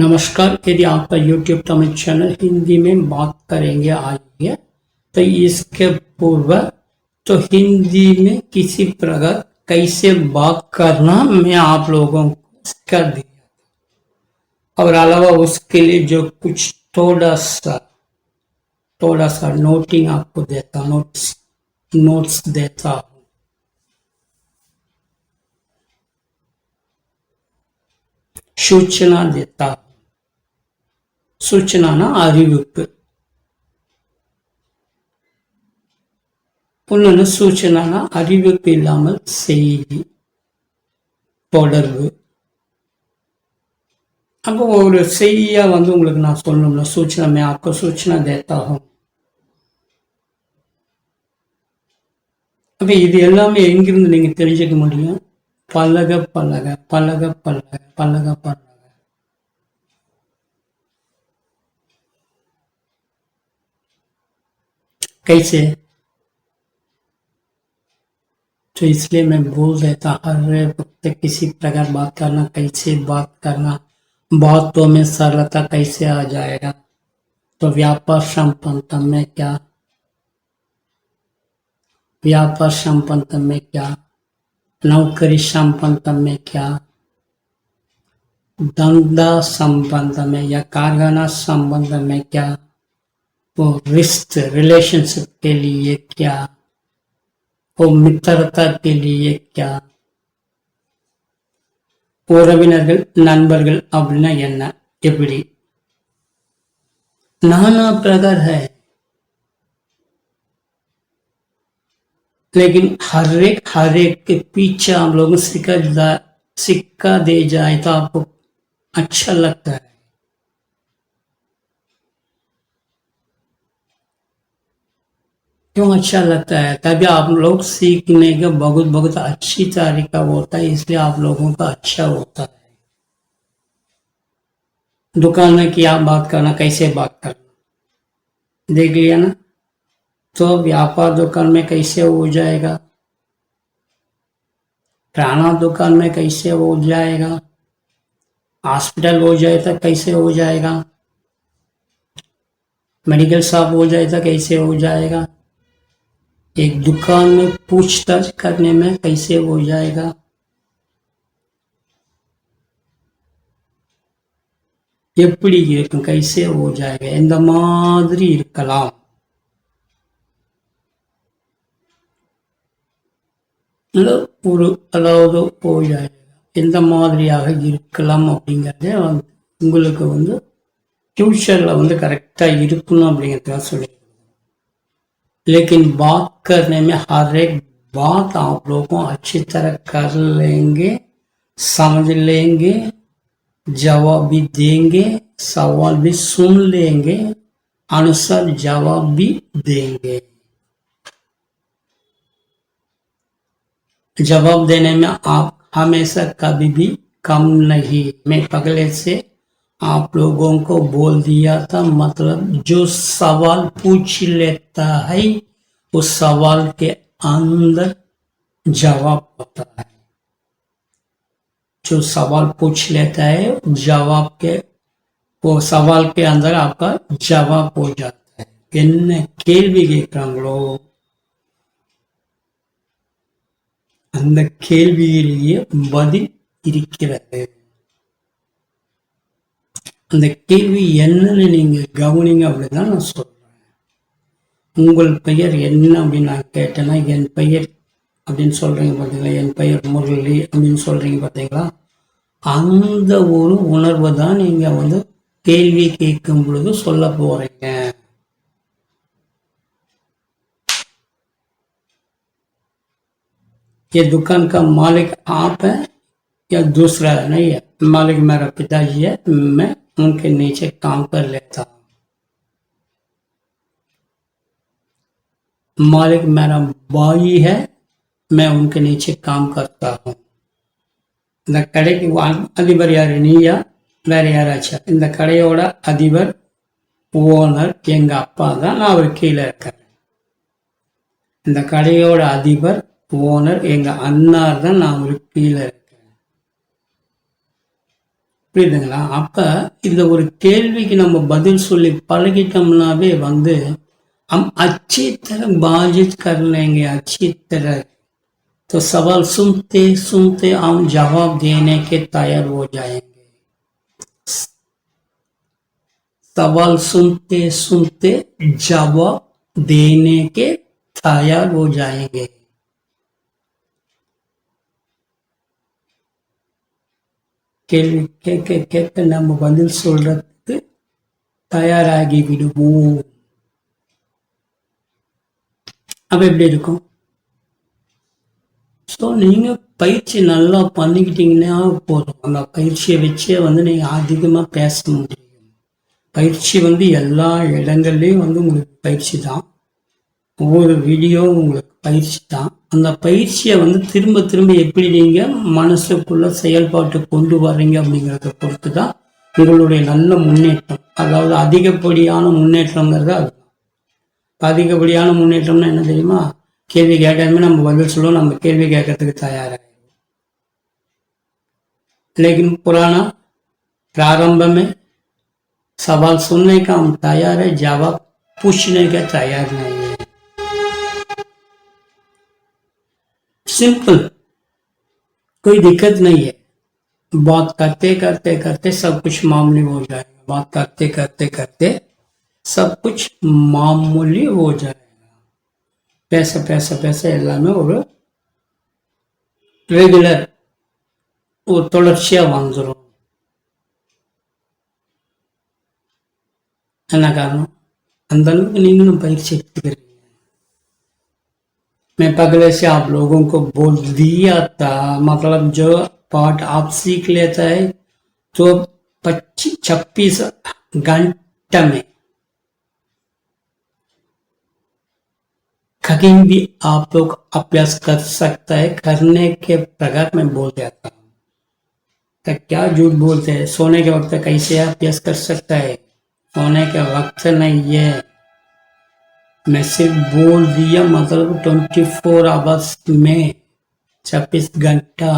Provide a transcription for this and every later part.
नमस्कार, यदि आपका YouTube तमिल चैनल हिंदी में बात करेंगे आइए तो इसके पूर्व तो हिंदी में किसी प्रकार कैसे बात करना मैं आप लोगों को कर दिया और अलावा उसके लिए जो कुछ थोड़ा सा थोड़ा सा नोटिंग आपको देता नोट्स नोट्स देता सूचना देता சூச்சனான அறிவிப்பு. இன்னொன்று சூச்சனான அறிவிப்பு இல்லாமல் செய்தி. தொடர்பு. அப்போ ஒரு செய்தியாக வந்து உங்களுக்கு நான் சொல்லணும்ல சூச்சனை மே ஆப்கோ தேத்தாகும் அப்போ இது எல்லாமே எங்கிருந்து நீங்க தெரிஞ்சுக்க முடியும்? பலக பலக பலக பலக பலக பலக कैसे? तो इसलिए मैं बोल देता, हर वक्त किसी प्रकार बात करना, कैसे बात करना बातों में सरलता कैसे आ जाएगा? तो व्यापार संपन्न में क्या? व्यापार संपन्न में क्या? नौकरी संपन्न में क्या? धंधा संबंध में या कारखाना संबंध में क्या? वो रिश्ते रिलेशनशिप के लिए क्या वो मित्रता के लिए क्या உறவினர்கள் நண்பர்கள் அப்படின்னா என்ன எப்படி नाना प्रकार है लेकिन हर एक हर एक के पीछे हम लोग सिक्का सिक्का दे जाए तो आपको अच्छा लगता है क्यों अच्छा लगता है? तभी आप लोग सीखने का बहुत बहुत अच्छी तरीका होता है, इसलिए आप लोगों का अच्छा होता है। दुकान में क्या बात करना, कैसे बात करना? देख लिया ना? तो व्यापार दुकान में कैसे हो जाएगा? प्राणा दुकान में कैसे हो जाएगा? हॉस्पिटल हो जाए तो कैसे हो जाएगा? मेडिकल शॉप हो जाए तो कैसे हो जाएगा? एक दुकान में पूछताछ करने में कैसे हो जाएगा எப்படி இருக்கும் கைசே हो जाएगा இந்த மாதிரி இருக்கலாம் ஒரு அதாவது போய் எந்த மாதிரியாக இருக்கலாம் அப்படிங்கிறதே வந்து உங்களுக்கு வந்து ஃபியூச்சரில் வந்து கரெக்டாக இருக்கணும் அப்படிங்கிறதுக்காக சொல்லி लेकिन बात करने में हर एक बात आप लोगों अच्छी तरह कर लेंगे, समझ लेंगे, जवाब भी देंगे, सवाल भी सुन लेंगे अनुसार जवाब भी देंगे। जवाब देने में आप हमेशा कभी भी कम नहीं, मैं पगले से आप लोगों को बोल दिया था मतलब जो सवाल पूछ लेता है उस सवाल के अंदर जवाब होता है जो सवाल पूछ लेता है जवाब के वो सवाल के अंदर आपका जवाब हो जाता है என்ன கேள்வி கேட்கிறாங்களோ அந்த கேள்வியிலேயே பதில் இருக்கிறது அந்த கேள்வி என்னன்னு நீங்க கவனிங்க அப்படின்னு தான் நான் சொல்றேன் உங்கள் பெயர் என்ன அப்படின்னு நான் கேட்டேன்னா என் பெயர் அப்படின்னு சொல்றீங்க பார்த்தீங்களா என் பெயர் முரளி அப்படின்னு சொல்றீங்க பார்த்தீங்களா அந்த ஒரு உணர்வை தான் நீங்க வந்து கேள்வி கேட்கும் பொழுது சொல்ல போறீங்க ये दुकान का मालिक आप है या दूसरा नहीं है मालिक मेरा पिताजी है मैं उनके नीचे काम कर लेता मालिक मेरा भाई है मैं उनके नीचे काम करता हूँ இந்த கடைக்கு அதிபர் யாரு நீயா வேற யாராச்சா இந்த கடையோட அதிபர் ஓனர் எங்க அப்பா தான் நான் அவர் கீழே இருக்கேன் இந்த கடையோட அதிபர் ஓனர் எங்க அண்ணார் தான் நான் அவருக்கு கீழே இருக்கேன் புரியுதுங்களா அப்ப இந்த ஒரு கேள்விக்கு நம்ம பதில் சொல்லி பழகிட்டோம்னாவே வந்து हम अच्छी तरह बातचीत कर लेंगे अच्छी तरह तो सवाल सुनते सुनते हम जवाब देने के तैयार हो जाएंगे सवाल सुनते सुनते जवाब देने के तैयार हो जाएंगे கேள்வி கேட்க கேட்க நம்ம பதில் சொல்றதுக்கு தயாராகி விடுவோம் அப்ப எப்படி இருக்கும்? ஸோ நீங்க பயிற்சி நல்லா பண்ணிக்கிட்டீங்கன்னா போதும். அந்த பயிற்சியை வச்சே வந்து நீங்க அதிகமா பேச முடியும். பயிற்சி வந்து எல்லா இடங்கள்லயும் வந்து உங்களுக்கு பயிற்சி தான். ஒவ்வொரு வீடியோ உங்களுக்கு பயிற்சி தான் அந்த பயிற்சியை வந்து திரும்ப திரும்ப எப்படி நீங்க மனசுக்குள்ள செயல்பாட்டு கொண்டு வர்றீங்க அப்படிங்கிறத பொறுத்து தான் உங்களுடைய நல்ல முன்னேற்றம் அதாவது அதிகப்படியான முன்னேற்றங்கிறது அது அதிகப்படியான முன்னேற்றம்னா என்ன தெரியுமா கேள்வி கேட்டாலுமே நம்ம பதில் சொல்லுவோம் நம்ம கேள்வி கேட்கறதுக்கு தயாராக लेकिन पुराना प्रारंभ में सवाल सुनने का हम तैयार है जवाब पूछने का तैयार नहीं सिंपल कोई दिक्कत नहीं है बात करते करते करते सब कुछ मामूली हो जाएगा बात करते करते करते सब कुछ मामूली हो जाएगा पैसा पैसा पैसा எல்லாமே ஒரு ரெகுலர் ஒரு தொடர்ச்சியா வந்துடும் என்ன காரணம் அந்த அளவுக்கு நீங்களும் பயிற்சி எடுத்துக்கிறீங்க मैं पगले से आप लोगों को बोल दिया था मतलब जो पाठ आप सीख लेता है तो पच्चीस, छब्बीस घंटे में कहीं भी आप लोग अभ्यास कर सकता है, करने के प्रकार में बोल जाता हूँ तो क्या झूठ बोलते हैं? सोने के वक्त कैसे अभ्यास कर सकता है? सोने के वक्त नहीं है। मैं सिर्फ बोल दिया मतलब ट्वेंटी फोर आवर्स में छब्बीस घंटा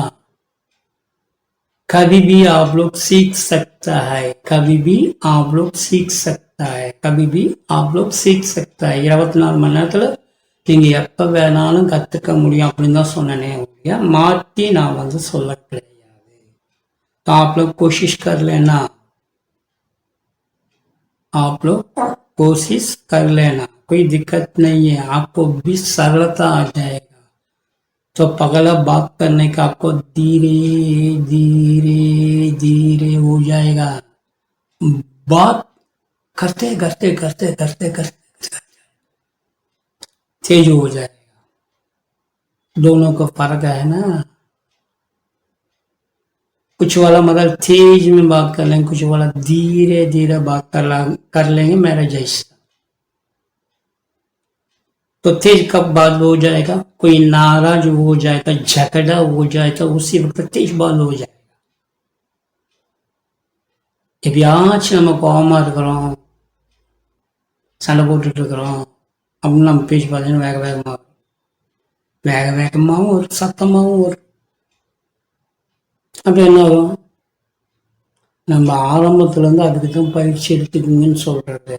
कभी भी आप लोग सीख सकता है कभी भी आप लोग सीख सकता है कभी भी आप लोग सीख सकता है இருபத்தி நாலு மணி நேரத்துல நீங்க எப்ப வேணாலும் கத்துக்க முடியும் அப்படின்னு தான் சொன்னனே ஒழிய மாற்றி நான் வந்து சொல்ல கிடையாது तो आप लोग कोशिश कर लेना आप लोग कोशिश कर लेना कोई दिक्कत नहीं है, आपको भी सरलता आ जाएगा। तो पगला बात करने का आपको धीरे धीरे धीरे हो जाएगा। बात करते करते करते करते करते तेज हो जाएगा। दोनों का फ़र्क है ना। कुछ वाला मतलब तेज में बात कर लेंगे, कुछ वाला धीरे धीरे बात कर कर लेंगे, मेरा जैसा। तो तेज कब बात हो जाएगा कोई नाराज हो जाएगा झगड़ा हो जाए तो उसी वक्त तेज बात हो जाएगा எப்பயாச்சும் நம்ம கோபமா இருக்கிறோம் சண்டை போட்டுட்டு இருக்கிறோம் அப்படின்னு நம்ம பேச்சு பார்த்தீங்கன்னா வேக வேகமாக வரும் வேக வேகமாகவும் ஒரு சத்தமாகவும் வரும் அப்போ என்ன ஆகும் நம்ம ஆரம்பத்துல இருந்து அதுக்கு தான் பயிற்சி எடுத்துக்கீங்கன்னு சொல்றது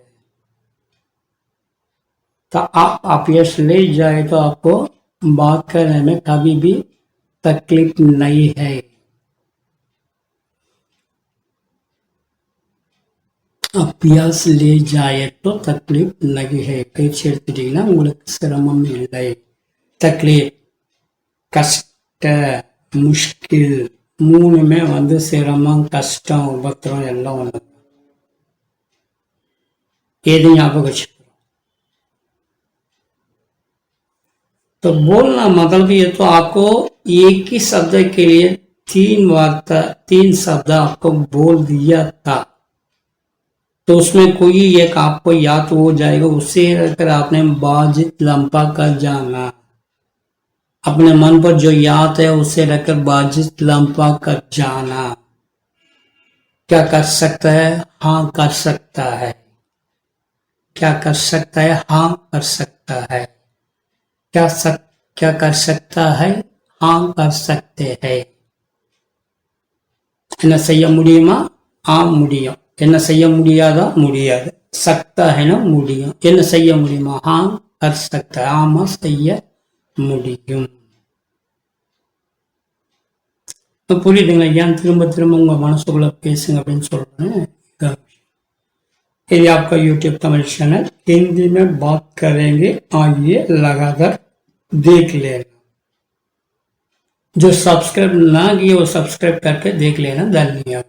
तो आप अभ्यास ले जाए तो आपको बात करने में कभी भी तकलीफ नहीं है அபியாஸ் லே ஜாயத்தோ தக்லீப் நகிஹே பயிற்சி எடுத்துட்டீங்கன்னா உங்களுக்கு சிரமம் இல்லை தக்லீப் கஷ்ட முஷ்கில் மூணுமே வந்து சிரமம் கஷ்டம் உபத்திரம் எல்லாம் ஒன்று எது ஞாபகம் வச்சுக்கிறோம் तो बोलना मतलब ये तो आपको एक ही शब्द के लिए तीन वार्ता तीन शब्द आपको बोल दिया था। तो उसमें कोई एक आपको याद हो जाएगा उससे अगर आपने बाजित लंपा कर जाना, अपने मन पर जो याद है उसे रखकर बाजित लंपा कर जाना। क्या कर सकता है? हाँ कर सकता है। क्या कर सकता है? हाँ कर सकता है। क्या सक क्या कर सकता है हाँ कर सकते हैं என்ன செய்ய முடியுமா ஆ முடியும் என்ன செய்ய முடியாதா முடியாது சக்தா என முடியும் என்ன செய்ய முடியுமா ஆ அது சக்தா ஆமா செய்ய முடியும் இப்ப புரியுதுங்களா ஏன் திரும்ப திரும்ப உங்க மனசுக்குள்ள பேசுங்க அப்படின்னு சொல்றேன் ये आपका YouTube तमिल चैनल हिंदी में बात करेंगे, आइए लगातार देख लेना। जो सब्सक्राइब ना किए वो सब्सक्राइब करके देख लेना। धन्यवाद।